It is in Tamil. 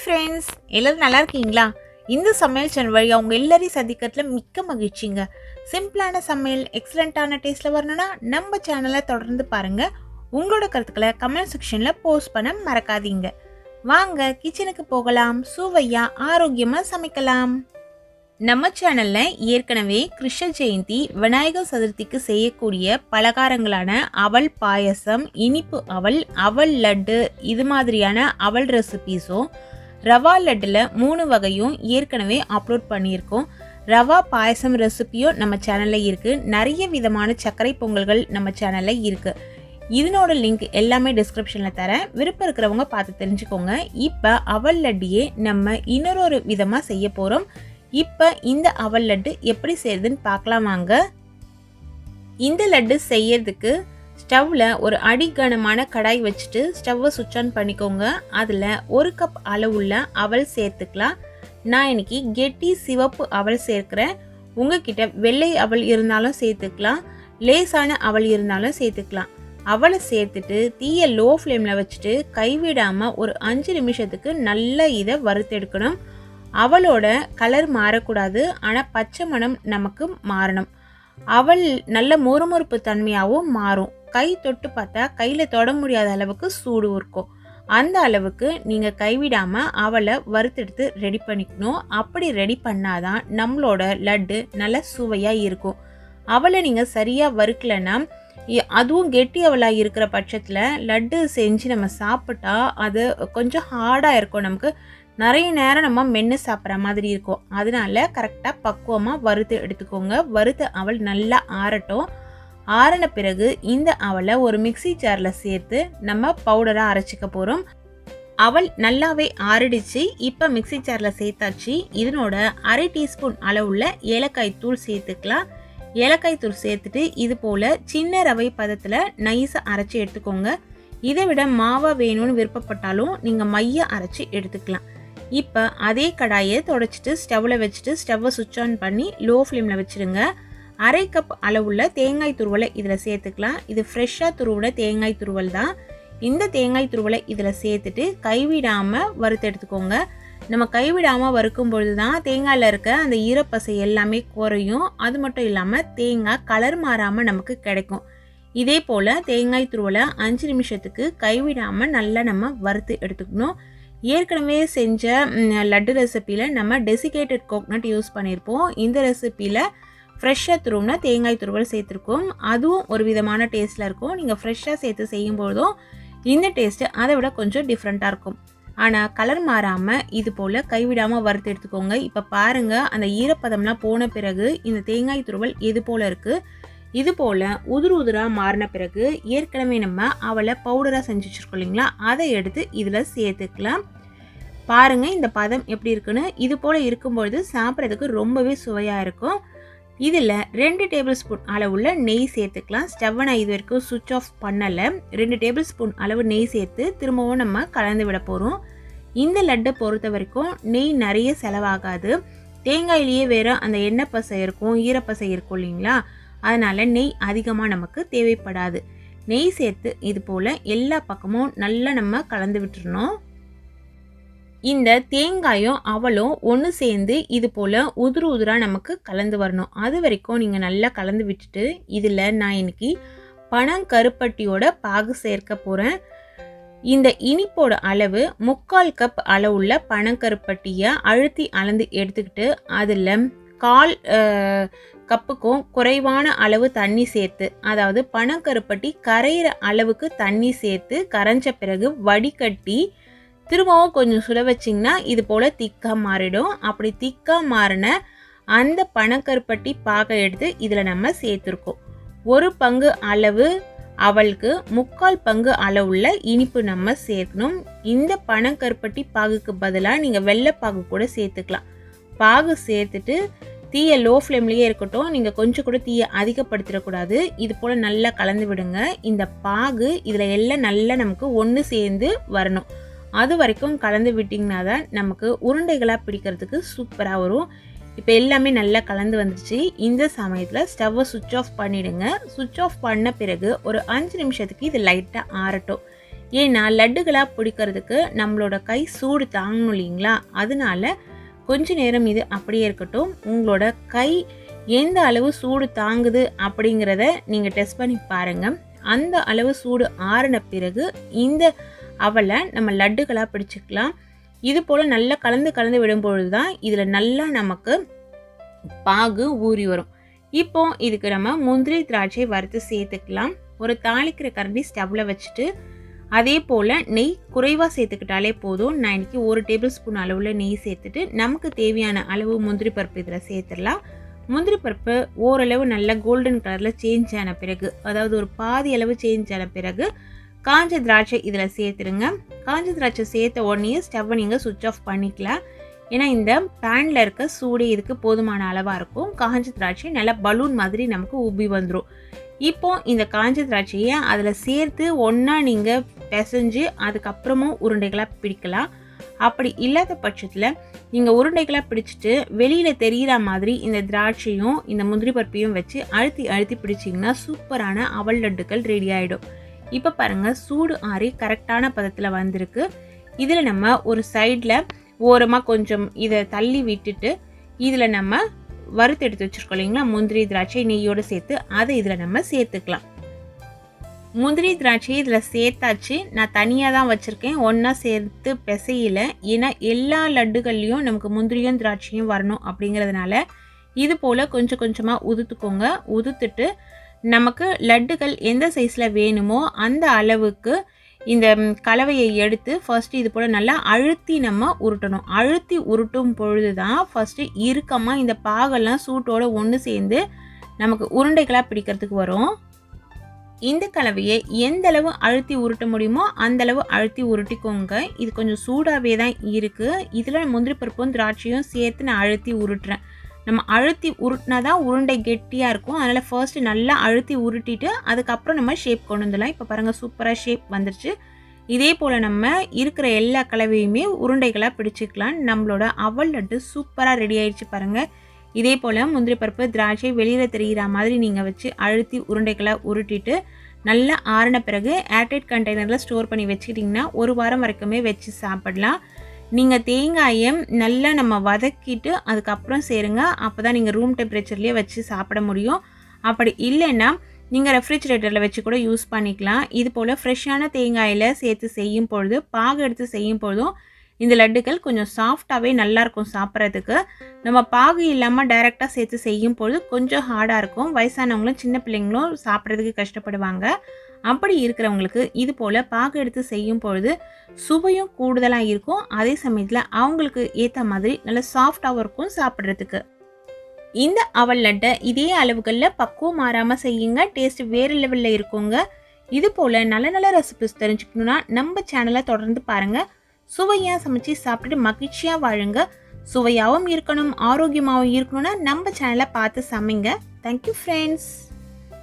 ஹாய் ஃப்ரெண்ட்ஸ் எல்லோரும் நல்லா இருக்கீங்களா? இந்த சமையல் சேனல் வழியாக அவங்க எல்லாரையும் சந்திக்கிறதுல மிக்க மகிழ்ச்சிங்க. சிம்பிளான சமையல் எக்ஸலண்ட்டான டேஸ்ட்டில் வரணும்னா நம்ம சேனலை தொடர்ந்து பாருங்கள் உங்களோட கருத்துக்களை கமெண்ட் செக்ஷனில் போஸ்ட் பண்ண மறக்காதீங்க. வாங்க கிச்சனுக்கு போகலாம். சுவையாக ஆரோக்கியமாக சமைக்கலாம். நம்ம சேனலில் ஏற்கனவே கிருஷ்ண ஜெயந்தி விநாயகர் சதுர்த்திக்கு செய்யக்கூடிய பலகாரங்களான அவல் பாயசம் இனிப்பு அவல் அவல் லட்டு இது மாதிரியான அவல் ரெசிபீஸும் ரவா லட்டில் மூணு வகையும் ஏற்கனவே அப்லோட் பண்ணியிருக்கோம். ரவா பாயசம் ரெசிபியும் நம்ம சேனலில் இருக்குது நிறைய விதமான சர்க்கரை பொங்கல்கள் நம்ம சேனலில் இருக்குது இதனோட லிங்க் எல்லாமே டிஸ்கிரிப்ஷனில் தரேன். விருப்பம் இருக்கிறவங்க பார்த்து தெரிஞ்சுக்கோங்க. இப்போ அவல் லட்டியே நம்ம இன்னொரு விதமாக செய்ய போகிறோம் இப்போ இந்த அவல் லட்டு எப்படி செய்யுதுன்னு பார்க்கலாம் வாங்க. இந்த லட்டு செய்யறதுக்கு ஸ்டவ்வில் ஒரு அடிக்கனமான கடாய் வச்சுட்டு ஸ்டவ்வை சுவிட்ச் ஆன் பண்ணிக்கோங்க. அதில் ஒரு கப் அளவுள்ள அவல் சேர்த்துக்கலாம். நான் இன்னைக்கு கெட்டி சிவப்பு அவல் சேர்க்குறேன். உங்ககிட்ட வெள்ளை அவல் இருந்தாலும் சேர்த்துக்கலாம். லேசான அவல் இருந்தாலும் சேர்த்துக்கலாம். அவலை சேர்த்துட்டு தீயை லோ ஃப்ளேமில் வச்சுட்டு கைவிடாமல் ஒரு அஞ்சு நிமிஷத்துக்கு நல்லா இதை வறுத்தெடுக்கணும். அவளோட கலர் மாறக்கூடாது. ஆனால் பச்சை மணம் நமக்கு மாறணும். அவள் நல்ல மொறுமொறுப்பு தன்மையாகவும் மாறும். கை தொட்டு பார்த்தா கையில் தொட முடியாத அளவுக்கு சூடு இருக்கும் அந்த அளவுக்கு நீங்கள் கைவிடாமல் அவளை வறுத்தெடுத்து ரெடி பண்ணிக்கணும். அப்படி ரெடி பண்ணாதான் நம்மளோட லட்டு நல்ல சுவையாக இருக்கும். அவளை நீங்கள் சரியாக வறுக்கலைன்னா அதுவும் கெட்டி அவளாக இருக்கிற பட்சத்தில் லட்டு செஞ்சு நம்ம சாப்பிட்டா அது கொஞ்சம் ஹார்டாக இருக்கும். நமக்கு நிறைய நேரம் நம்ம மென்று சாப்பிட்ற மாதிரி இருக்கும். அதனால கரெக்டாக பக்குவமாக வறுத்து எடுத்துக்கோங்க. வறுத்த அவள் நல்லா ஆறட்டும். ஆறின பிறகு இந்த அவலை ஒரு மிக்ஸி ஜாரில் சேர்த்து நம்ம பவுடராக அரைச்சிக்க போகிறோம் அவல் நல்லாவே ஆறிடுச்சு. இப்போ மிக்ஸி ஜாரில் சேர்த்தாச்சு. இதனோட அரை டீஸ்பூன் அளவுள்ள ஏலக்காய் தூள் சேர்த்துக்கலாம். ஏலக்காய் தூள் சேர்த்துட்டு இது போல் சின்ன ரவை பதத்தில் நைஸாக அரைச்சி எடுத்துக்கோங்க. இதை விட மாவா வேணும்னு விருப்பப்பட்டாலும் நீங்கள் மைய அரைச்சி எடுத்துக்கலாம். இப்போ அதே கடாயை தொடச்சிட்டு ஸ்டவ்வில் வச்சுட்டு ஸ்டவ்வை சுவிட்ச் ஆன் பண்ணி லோ ஃப்ளேமில் வச்சுருங்க. அரை கப் அளவுள்ள தேங்காய் துருவலை இதில் சேர்த்துக்கலாம். இது ஃப்ரெஷ்ஷாக துருவின தேங்காய் துருவல் தான். இந்த தேங்காய் துருவலை இதில் சேர்த்துட்டு கைவிடாமல் வறுத்து எடுத்துக்கோங்க. நம்ம கைவிடாமல் வறுக்கும் பொழுது தான் தேங்காயில் இருக்க அந்த ஈரப்பசை எல்லாமே குறையும். அது மட்டும் இல்லாமல் தேங்காய் கலர் மாறாமல் நமக்கு கிடைக்கும். இதே போல் தேங்காய் துருவலை அஞ்சு நிமிஷத்துக்கு கைவிடாமல் நல்லா நம்ம வறுத்து எடுத்துக்கணும். ஏற்கனவே செஞ்ச லட்டு ரெசிப்பியில் நம்ம டெசிகேட்டட் கோக்னட் யூஸ் பண்ணியிருப்போம். இந்த ரெசிப்பியில் ஃப்ரெஷ்ஷாக துருவினா தேங்காய் துருவல் சேர்த்துருக்கோம். அதுவும் ஒரு விதமான டேஸ்ட்டில் இருக்கும். நீங்கள் ஃப்ரெஷ்ஷாக சேர்த்து செய்யும்பொழுதும் இந்த டேஸ்ட்டு அதை விட கொஞ்சம் டிஃப்ரெண்ட்டாக இருக்கும். ஆனால் கலர் மாறாமல் இது போல் கைவிடாமல் வறுத்து எடுத்துக்கோங்க. இப்போ பாருங்கள் அந்த ஈரப்பதம்லாம் போன பிறகு இந்த தேங்காய் துருவல் எது போல் இருக்குது இது போல் உதிர் உதிராக மாறின பிறகு ஏற்கனவே நம்ம அவளை பவுடராக செஞ்சு வச்சுருக்கோம் இல்லைங்களா? அதை எடுத்து இதில் சேர்த்துக்கலாம். பாருங்கள் இந்த பதம் எப்படி இருக்குன்னு. இது போல் இருக்கும்பொழுது சாப்பிட்றதுக்கு ரொம்பவே சுவையாக இருக்கும். இதில் ரெண்டு டேபிள் ஸ்பூன் அளவுள்ள நெய் சேர்த்துக்கலாம். ஸ்டவ்வை நான் இது வரைக்கும் சுவிட்ச் ஆஃப் பண்ணலை. ரெண்டு டேபிள் ஸ்பூன் அளவு நெய் சேர்த்து திரும்பவும் நம்ம கலந்து விட போகிறோம் இந்த லட்டை பொறுத்த வரைக்கும் நெய் நிறைய செலவாகாது. தேங்காயிலேயே வேற அந்த எண்ணெய் பசை இருக்கும் ஈரப்பசை இருக்கும் இல்லைங்களா? அதனால் நெய் அதிகமாக நமக்கு தேவைப்படாது. நெய் சேர்த்து இது போல் எல்லா பக்கமும் நல்லா நம்ம கலந்து விட்டுறணும். இந்த தேங்காயும் அவளும் ஒன்று சேர்ந்து இது போல் உதிரு உதிராக நமக்கு கலந்து வரணும். அது வரைக்கும் நீங்கள் நல்லா கலந்து விட்டுட்டு இதில் நான் இன்னைக்கு பனங்கருப்பட்டியோட பாகு சேர்க்க போகிறேன் இந்த இனிப்போட அளவு முக்கால் கப் அளவுள்ள பனங்கருப்பட்டியை அழுத்தி அளந்து எடுத்துக்கிட்டு அதில் கால் கப்புக்கும் குறைவான அளவு தண்ணி சேர்த்து அதாவது பனங்கருப்பட்டி கரையிற அளவுக்கு தண்ணி சேர்த்து கரைஞ்ச பிறகு வடிகட்டி திரும்பவும் கொஞ்சம் சுட வச்சிங்கன்னா இது போல் திக்காக மாறிடும். அப்படி திக்காக மாறின அந்த பனக்கருப்பட்டி பாகை எடுத்து இதில் நம்ம சேர்த்துருக்கோம். ஒரு பங்கு அளவு அவளுக்கு முக்கால் பங்கு அளவுள்ள இனிப்பு நம்ம சேர்க்கணும். இந்த பனக்கருப்பட்டி பாகுக்கு பதிலாக நீங்கள் வெள்ளைப்பாகு கூட சேர்த்துக்கலாம். பாகு சேர்த்துட்டு தீயை லோ ஃப்ளேம்லேயே இருக்கட்டும். நீங்கள் கொஞ்சம் கூட தீயை அதிகப்படுத்திடக்கூடாது இது போல் நல்லா கலந்து விடுங்க. இந்த பாகு இதில் எல்லாம் நல்லா நமக்கு ஒன்று சேர்ந்து வரணும். அது வரைக்கும் கலந்து விட்டிங்கன்னா தான் நமக்கு உருண்டைகளாக பிடிக்கிறதுக்கு சூப்பராக வரும். இப்போ எல்லாமே நல்லா கலந்து வந்துடுச்சு இந்த சமயத்தில் ஸ்டவ்வை சுவிட்ச் ஆஃப் பண்ணிவிடுங்க சுவிட்ச் ஆஃப் பண்ண பிறகு ஒரு அஞ்சு நிமிஷத்துக்கு இது லைட்டாக ஆறட்டும். ஏன்னா லட்டுகளாக பிடிக்கிறதுக்கு நம்மளோட கை சூடு தாங்கணும் இல்லைங்களா? அதனால கொஞ்ச நேரம் இது அப்படியே இருக்கட்டும். உங்களோட கை எந்த அளவு சூடு தாங்குது அப்படிங்கிறத நீங்கள் டெஸ்ட் பண்ணி பாருங்கள் அந்த அளவு சூடு ஆறின பிறகு இந்த அவளை நம்ம லட்டுகளாக பிடிச்சிக்கலாம். இது போல் நல்லா கலந்து கலந்து விடும்பொழுது தான் இதில் நல்லா நமக்கு பாகு ஊறி வரும். இப்போ இதுக்கு நம்ம முந்திரி திராட்சை வறுத்து சேர்த்துக்கலாம். ஒரு தாளிக்கிற கரண்டி ஸ்டவ்வில் வச்சுட்டு அதே போல் நெய் குறைவாக சேர்த்துக்கிட்டாலே போதும். நான் இன்றைக்கி ஒரு டேபிள் ஸ்பூன் அளவில் நெய் சேர்த்துட்டு நமக்கு தேவையான அளவு முந்திரி பருப்பு இதில் சேர்த்துடலாம். முந்திரி பருப்பு ஓரளவு நல்ல கோல்டன் கலரில் சேஞ்ச் ஆன பிறகு அதாவது ஒரு பாதி அளவு சேஞ்ச் ஆன பிறகு காஞ்ச திராட்சை இதில் சேர்த்துருங்க. காஞ்ச திராட்சை சேர்த்த உடனே ஸ்டவ்வை நீங்கள் சுவிட்ச் ஆஃப் பண்ணிக்கலாம். ஏன்னா இந்த பேனில் இருக்க சூடு இதுக்கு போதுமான அளவாக இருக்கும். காஞ்ச திராட்சை நல்லா பலூன் மாதிரி நமக்கு உப்பி வந்துடும் இப்போ இந்த காஞ்ச திராட்சையை அதில் சேர்த்து ஒன்றா நீங்கள் பிசைஞ்சு அதுக்கப்புறமும் உருண்டைகளாக பிடிக்கலாம். அப்படி இல்லாத பட்சத்தில் நீங்கள் உருண்டைகளாக பிடிச்சிட்டு வெளியில் தெரிகிற மாதிரி இந்த திராட்சையும் இந்த முந்திரி பருப்பையும் வச்சு அழுத்தி அழுத்தி பிடிச்சிங்கன்னா சூப்பரான அவல் லட்டுக்கள் ரெடி ஆகிடும் இப்போ பாருங்கள் சூடு ஆறி கரெக்டான பதத்தில் வந்திருக்கு. இதில் நம்ம ஒரு சைடில் ஓரமாக கொஞ்சம் இதை தள்ளி விட்டுட்டு இதில் நம்ம வறுத்து எடுத்து வச்சுருக்கோம் இல்லைங்களா? முந்திரி திராட்சை நெய்யோடு சேர்த்து அதை இதில் நம்ம சேர்த்துக்கலாம். முந்திரி திராட்சை இதில் சேர்த்தாச்சு. நான் தனியாக தான் வச்சுருக்கேன். ஒன்றா சேர்த்து பிசையில். ஏன்னா எல்லா லட்டுகள்லேயும் நமக்கு முந்திரியும் திராட்சையும் வரணும் அப்படிங்கிறதுனால இது போல் கொஞ்சம் கொஞ்சமாக உதுத்துக்கோங்க. உதுத்துட்டு நமக்கு லட்டுகள் எந்த சைஸில் வேணுமோ அந்த அளவுக்கு இந்த கலவையை எடுத்து ஃபஸ்ட்டு இது போல் நல்லா அழுத்தி நம்ம உருட்டணும். அழுத்தி உருட்டும் பொழுது தான் ஃபஸ்ட்டு இறுக்கமாக இந்த பாகெல்லாம் சூட்டோட ஒன்று சேர்ந்து நமக்கு உருண்டைகளாக பிடிக்கிறதுக்கு வரும். இந்த கலவையை எந்த அளவு அழுத்தி உருட்ட முடியுமோ அந்தளவு அழுத்தி உருட்டிக்கோங்க. இது கொஞ்சம் சூடாகவே தான் இருக்குது இதில் முந்திரி பருப்பும் திராட்சையும் சேர்த்து நான் அழுத்தி உருட்டுறேன். நம்ம அழுத்தி உருட்டினா தான் உருண்டை கெட்டியாக இருக்கும். அதனால் ஃபர்ஸ்ட்டு நல்லா அழுத்தி உருட்டிட்டு அதுக்கப்புறம் நம்ம ஷேப் கொண்டு வந்துடலாம். இப்போ பாருங்கள் சூப்பராக ஷேப் வந்துருச்சு. இதே போல் நம்ம இருக்கிற எல்லா கலவையுமே உருண்டைகளாக பிடிச்சிக்கலாம். நம்மளோட அவல் லட்டு சூப்பராக ரெடி ஆயிடுச்சு பாருங்கள் இதே போல் முந்திரி பருப்பு திராட்சை வெளியில் தெரிகிற மாதிரி நீங்கள் வச்சு அழுத்தி உருண்டைகளை உருட்டிட்டு நல்லா ஆறின பிறகு ஏர்டைட் கண்டெய்னரில் ஸ்டோர் பண்ணி வச்சுக்கிட்டிங்கன்னா ஒரு வாரம் வரைக்குமே வச்சு சாப்பிடலாம். நீங்கள் தேங்காயை நல்லா நம்ம வதக்கிட்டு அதுக்கப்புறம் சேருங்க. அப்போ தான் நீங்கள் ரூம் டெம்பரேச்சர்லேயே வச்சு சாப்பிட முடியும். அப்படி இல்லைன்னா நீங்கள் ரெஃப்ரிஜிரேட்டரில் வச்சு கூட யூஸ் பண்ணிக்கலாம். இது போல் ஃப்ரெஷ்ஷான தேங்காயில் சேர்த்து செய்யும் பொழுது பாகு எடுத்து செய்யும் பொழுதும் இந்த லட்டுகள் கொஞ்சம் சாஃப்டாகவே நல்லாயிருக்கும் சாப்பிட்றதுக்கு. நம்ம பாகு இல்லாமல் டைரெக்டாக சேர்த்து செய்யும் பொழுது கொஞ்சம் ஹார்டாக இருக்கும். வயசானவங்களும் சின்ன பிள்ளைங்களும் சாப்பிட்றதுக்கு கஷ்டப்படுவாங்க. அப்படி இருக்கிறவங்களுக்கு இது போல் பாகு எடுத்து செய்யும் பொழுது சுவையும் கூடுதலாக இருக்கும். அதே சமயத்தில் அவங்களுக்கு ஏற்ற மாதிரி நல்ல சாஃப்டாகவும் இருக்கும் சாப்பிட்றதுக்கு. இந்த அவல் லட்டை இதே அளவுகளில் பக்குவம் மாறாமல் செய்யுங்க. டேஸ்ட் வேறு லெவலில் இருக்குங்க. இது போல் நல்ல நல்ல ரெசிபிஸ் தெரிஞ்சுக்கணுன்னா நம்ம சேனலை தொடர்ந்து பாருங்கள் சுவையாக சமைச்சு சாப்பிட்டுட்டு மகிழ்ச்சியாக வாழுங்க. சுவையாகவும் இருக்கணும் ஆரோக்கியமாகவும் இருக்கணும்னா நம்ம சேனலை பார்த்து சமைங்க. Thank you friends